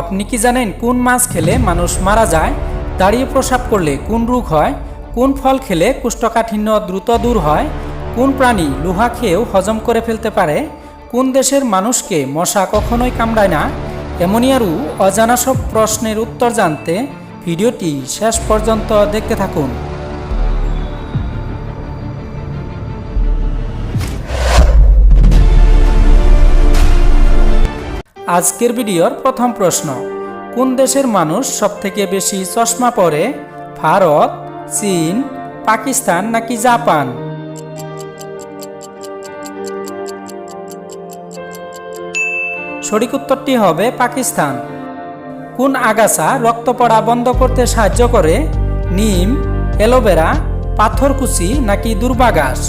আপনি কি জানেন কোন মাছ খেলে মানুষ মারা যায়? দাঁড়িয়ে প্রসাব করলে কোন রোগ হয়? কোন ফল খেলে কুষ্ঠকাঠিন্য দ্রুত দূর হয়? কোন প্রাণী লোহা খেয়েও হজম করে ফেলতে পারে? কোন দেশের মানুষকে মশা কখনোই কামড়ায় না? এমনই আরও অজানা সব প্রশ্নের উত্তর জানতে ভিডিওটি শেষ পর্যন্ত দেখতে থাকুন। আজকের ভিডিওর প্রথম প্রশ্ন, কোন দেশের মানুষ সবথেকে বেশি চশমা পরে, ভারত, চীন, পাকিস্তান নাকি জাপান? সঠিক উত্তরটি হবে পাকিস্তান। কোন আগাছা রক্ত পড়া বন্ধ করতে সাহায্য করে, নিম, অ্যালোভেরা, পাথরকুচি নাকি দুর্বাঘাস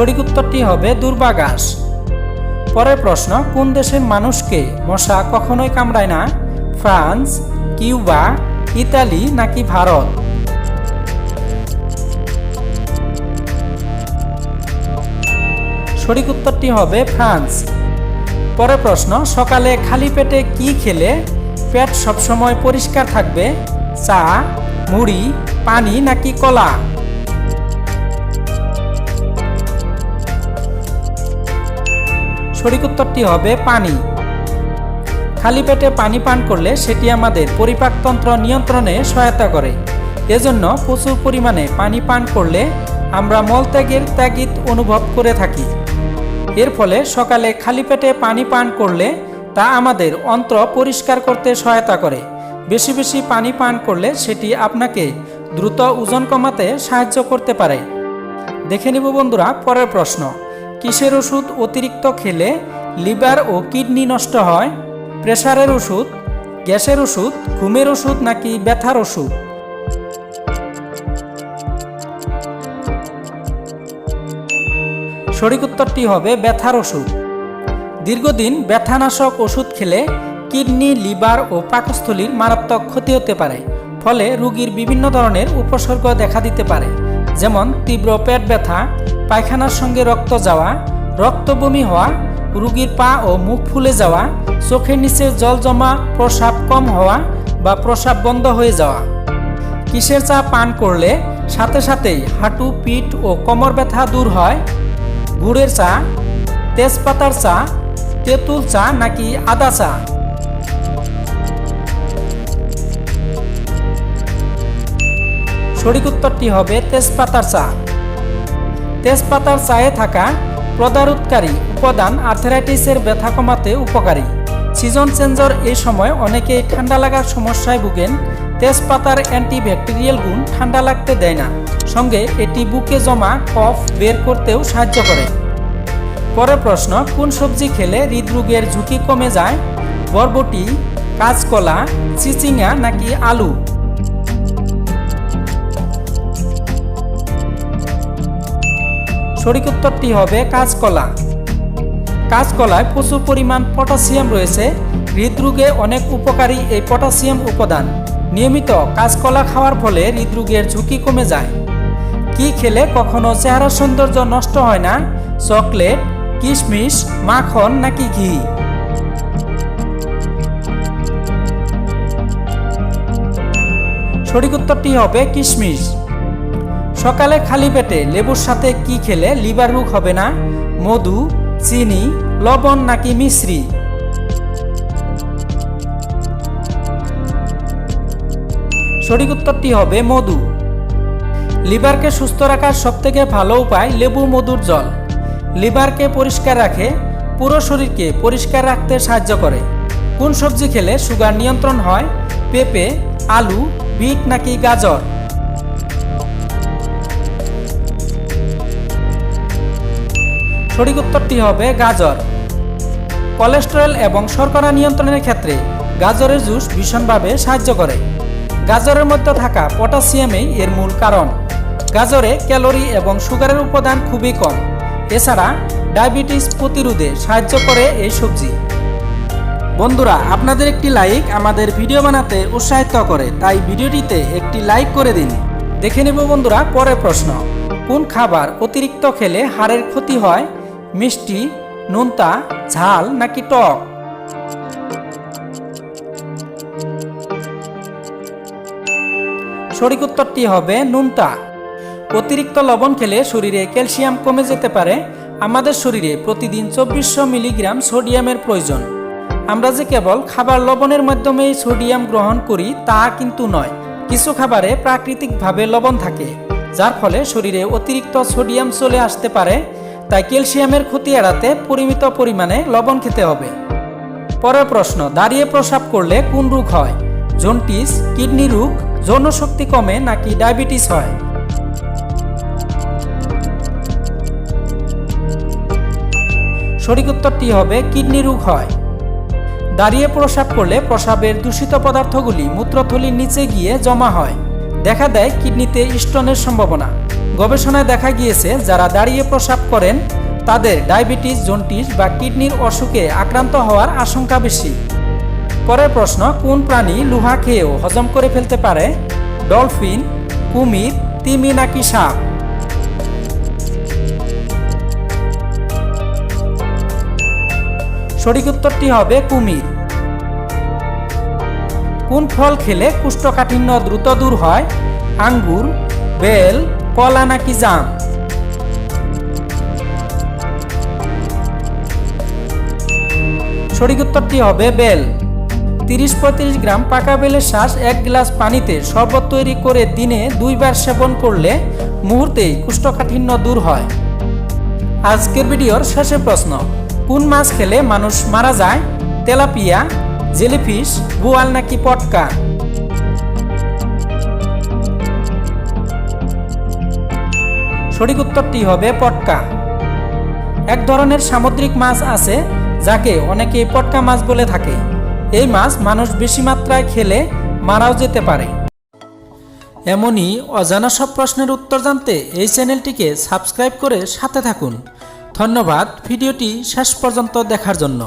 সঠিক উত্তরটি হবে দুর্বাঘাস পরের প্রশ্ন, কোন দেশের মানুষকে মশা কখনোই কামড়ায় না? ফ্রান্স, কিউবা, ইতালি নাকি ভারত? সঠিক উত্তরটি হবে ফ্রান্স। পরের প্রশ্ন, সকালে খালি পেটে কি খেলে? পেট সবসময় পরিষ্কার থাকবে? চা, মুড়ি, পানি নাকি কলা? সঠিক উত্তরটি হবে পানি। খালি পেটে পানি পান করলে সেটি আমাদের পরিপাকতন্ত্র নিয়ন্ত্রণে সহায়তা করে। এজন্য প্রচুর পরিমাণে পানি পান করলে আমরা মলত্যাগের ত্যাগিত অনুভব করে থাকি। এর ফলে সকালে খালি পেটে পানি পান করলে তা আমাদের অন্ত্র পরিষ্কার করতে সহায়তা করে। বেশি বেশি পানি পান করলে সেটি আপনাকে দ্রুত ওজন কমাতে সাহায্য করতে পারে। দেখে নিব বন্ধুরা, পরের প্রশ্ন। কিসের ওষুধ অতিরিক্ত খেলে লিভার ও কিডনি নষ্ট হয়? প্রেসারের ওষুধ, গ্যাসের ওষুধ, ঘুমের ওষুধ নাকি ব্যথার ওষুধ? সঠিক উত্তরটি হবে ব্যথার ওষুধ। দীর্ঘদিন ব্যথানাশক ওষুধ খেলে কিডনি, লিভার ও পাকস্থলীর মারাত্মক ক্ষতি হতে পারে, ফলে রোগীর বিভিন্ন ধরনের উপসর্গ দেখা দিতে পারে। যেমন তীব্র পেট ব্যথা, পায়খানার সঙ্গে রক্ত যাওয়া রক্ত বমি হওয়া, রোগীর পা ও মুখ ফুলে যাওয়া, চোখের নিচে জল জমা প্রসাব কম হওয়া বা প্রসাব বন্ধ হয়ে যাওয়া। কিসের চা পান করলে সাথে সাথেই হাঁটু, পিঠ ও কোমর ব্যথা দূর হয়? গুড়ের চা, তেজপাতার চা, তেঁতুল চা নাকি আদা চা? সঠিক উত্তরটি হবে তেজপাতার চা। তেজপাতার চায়ে থাকা প্রদারুৎকারী উপাদান আর্থারাইটিসের ব্যথা কমাতে উপকারী। সিজন চেঞ্জর এই সময় অনেকেই ঠান্ডা লাগার সমস্যায় ভুগেন। তেজপাতার অ্যান্টিব্যাকটেরিয়াল গুণ ঠান্ডা লাগতে দেয় না। সঙ্গে এটি বুকে জমা, কফ বের করতেও সাহায্য করে। পরের প্রশ্ন, কোন সবজি খেলে হৃদরোগের ঝুঁকি কমে যায়? বরবটি, কাঁচকলা চিচিঙা নাকি আলু? সঠিক উত্তরটি হবে কাঁচকলা। কাঁচকলায় প্রচুর পরিমাণ পটাশিয়াম রয়েছে। হৃদরোগে অনেক উপকারী এই পটাশিয়াম উপাদান। নিয়মিত কাঁচকলা খাওয়ার ফলে হৃদরোগের ঝুঁকি কমে যায়। কি খেলে কখনো চেহারা সৌন্দর্য নষ্ট হয় না? চকলেট, কিশমিশ, মাখন নাকি ঘি? সঠিক উত্তরটি হবে কিশমিশ। সকালে খালি পেটে লেবুর সাথে কি খেলে লিভার রোগ হবে না? মধু, চিনি, লবণ নাকি মিশ্রি? সঠিক উত্তরটি হবে মধু। লিভারকে সুস্থ রাখার সবথেকে ভালো উপায় লেবু মধুর জল। লিভারকে পরিষ্কার রাখে, পুরো শরীরকে পরিষ্কার রাখতে সাহায্য করে। কোন সবজি খেলে সুগার নিয়ন্ত্রণ হয়? পেঁপে, আলু, বিট নাকি গাজর? সঠিক উত্তরটি হবে গাজর। কোলেস্টেরল এবং শর্করা নিয়ন্ত্রণের ক্ষেত্রে গাজরের জুস ভীষণভাবে সাহায্য করে। গাজরের মধ্যে থাকা পটাশিয়ামই এর মূল কারণ। গাজরে ক্যালোরি এবং সুগারের উপাদান খুবই কম। এছাড়া ডায়াবেটিস প্রতিরোধে সাহায্য করে এই সবজি। বন্ধুরা, আপনাদের একটি লাইক আমাদের ভিডিও বানাতে উৎসাহিত করে, তাই ভিডিওটিতে একটি লাইক করে দিন। দেখে নেব বন্ধুরা, পরের প্রশ্ন। কোন খাবার অতিরিক্ত খেলে হাড়ের ক্ষতি হয়? মিষ্টি, নোনতা, ঝাল নাকি টক? সঠিক উত্তরটি হবে নুনতা। অতিরিক্ত লবণ খেলে শরীরে ক্যালসিয়াম কমে যেতে পারে। আমাদের শরীরে প্রতিদিন চব্বিশশো মিলিগ্রাম সোডিয়ামের প্রয়োজন। আমরা যে কেবল খাবার লবণের মাধ্যমেই সোডিয়াম গ্রহণ করি, তা কিন্তু নয়। কিছু খাবারে প্রাকৃতিকভাবে লবণ থাকে, যার ফলে শরীরে অতিরিক্ত সোডিয়াম চলে আসতে পারে। তাই ক্যালসিয়ামের ক্ষতি এড়াতে পরিমিত পরিমাণে লবণ খেতে হবে। পরের প্রশ্ন, দাঁড়িয়ে প্রসাব করলে কোন রোগ হয়? জন্টিস, কিডনি রোগ যৌনশক্তি কমে নাকি ডায়াবেটিস হয়? সঠিক উত্তরটি হবে, কিডনি রোগ হয়। দাঁড়িয়ে প্রসাব করলে প্রসাবের দূষিত পদার্থগুলি মূত্রথলির নিচে গিয়ে জমা হয়। দেখা দেয় কিডনিতে স্টোনের সম্ভাবনা। গবেষণায় দেখা গিয়েছে, যারা দাঁড়িয়ে প্রসাব করেন, তাদের ডায়াবেটিস জন্টিস বা কিডনির অসুখে আক্রান্ত হওয়ার আশঙ্কা বেশি। পরের প্রশ্ন, কোন প্রাণী লোহা খেয়েও হজম করে ফেলতে পারে? ডলফিন, কুমির, তিমি নাকি সাপ? সঠিক উত্তরটি হবে কুমির। কোন ফল খেলে কুষ্ঠকাঠিন্য দ্রুত দূর হয়? আঙ্গুর বেল, কলা নাকি জাম? সঠিক উত্তরটি হবে বেল। তিরিশ পঁয়ত্রিশ গ্রাম পাকা বেলের শ্বাস এক গ্লাস পানিতে শরবত তৈরি করে দিনে দুইবার সেবন করলে মুহূর্তেই কুষ্ঠকাঠিন্য দূর হয়। আজকের ভিডিওর শেষে প্রশ্ন, কোন মাছ খেলে মানুষ মারা যায়? তেলাপিয়া, জেলিফিশ, বোয়াল নাকি পটকা? সঠিক উত্তরটি হবে পটকা। এক ধরনের সামুদ্রিক মাছ আছে, যাকে অনেকে পটকা মাছ বলে থাকে। এই মাছ মানুষ বেশি মাত্রায় খেলে মারাও যেতে পারে। এমনই অজানা সব প্রশ্নের উত্তর জানতে এই চ্যানেলটিকে সাবস্ক্রাইব করে সাথে থাকুন। ধন্যবাদ, ভিডিওটি শেষ পর্যন্ত দেখার জন্য।